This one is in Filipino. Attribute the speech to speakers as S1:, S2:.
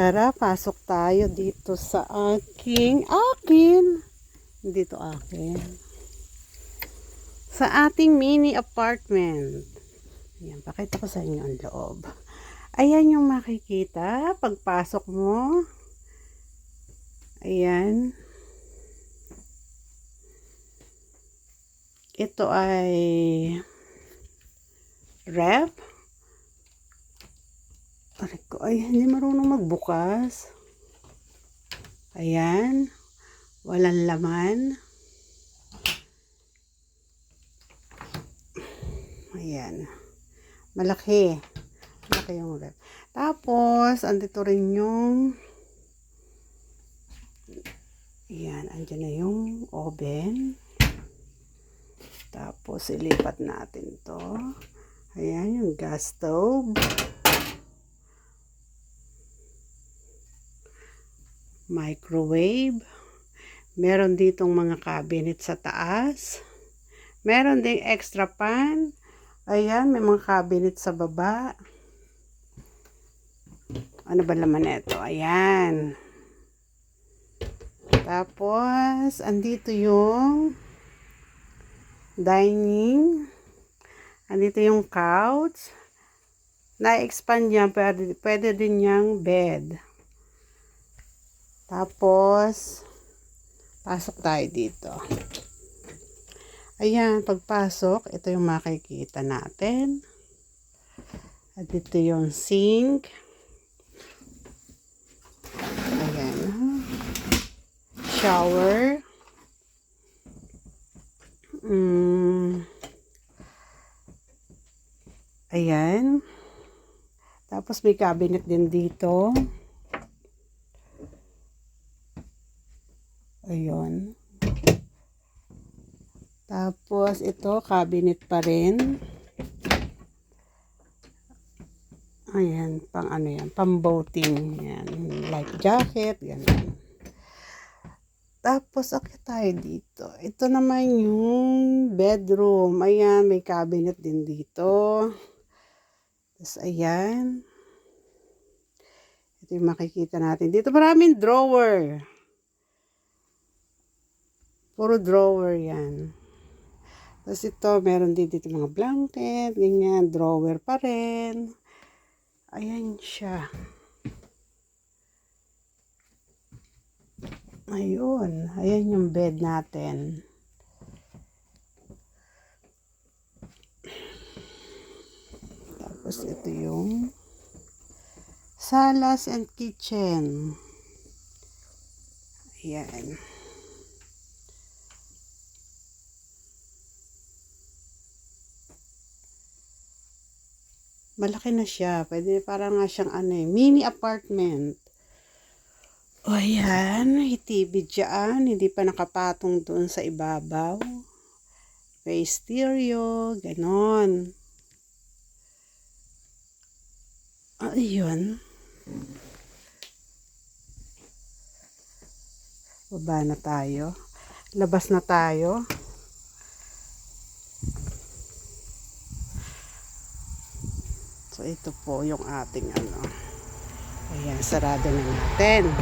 S1: Tara, pasok tayo dito sa aking, akin. Hindi to akin. Sa ating mini apartment. Ayan, pakita ko sa inyo ang loob. Ayan yung makikita pagpasok mo. Ayan. Ito ay rep. Aray ko, ay, hindi marunong magbukas. Ayan. Walang laman. Ayan. Malaki. Malaki yung rep. Tapos, andito rin yung Ayan, andyan na yung oven. Tapos, ilipat natin to. Ayan, yung gas stove. Microwave. Meron ditong mga cabinet sa taas. Meron ding extra pan. Ayan, may mga cabinet sa baba. Ano ba laman ito? Ayan. Tapos, andito yung dining. Andito yung couch. Na-expand yan. Pwede, pwede din yung bed. Tapos, pasok tayo dito. Ayan, pagpasok, ito yung makikita natin. At ito yung sink. Ayan. Shower. Mm. Ayan. Tapos may cabinet din dito. Ayun. Tapos ito, cabinet pa rin. Ayan, pang ano yan, pang boating. Yan, life jacket, ganun. Tapos, okay tayo dito. Ito naman yung bedroom. Ayan, may cabinet din dito. Tapos, ayan. Ito yung makikita natin. Dito maraming drawer. Puro drawer yan. Tapos ito, meron din dito mga blanket, ganyan, drawer pa rin. Ayan siya. Ayun, ayan yung bed natin. Tapos ito yung salas and kitchen. Ayan. Malaki na siya. Pwede parang nga siyang ano eh, mini apartment. O yan, TV dyan. Hindi pa nakapatong doon sa ibabaw. May stereo, ganon. Ayun. Baba na tayo. Labas na tayo. So, ito po yung ating ano. Ayan, sarado na natin.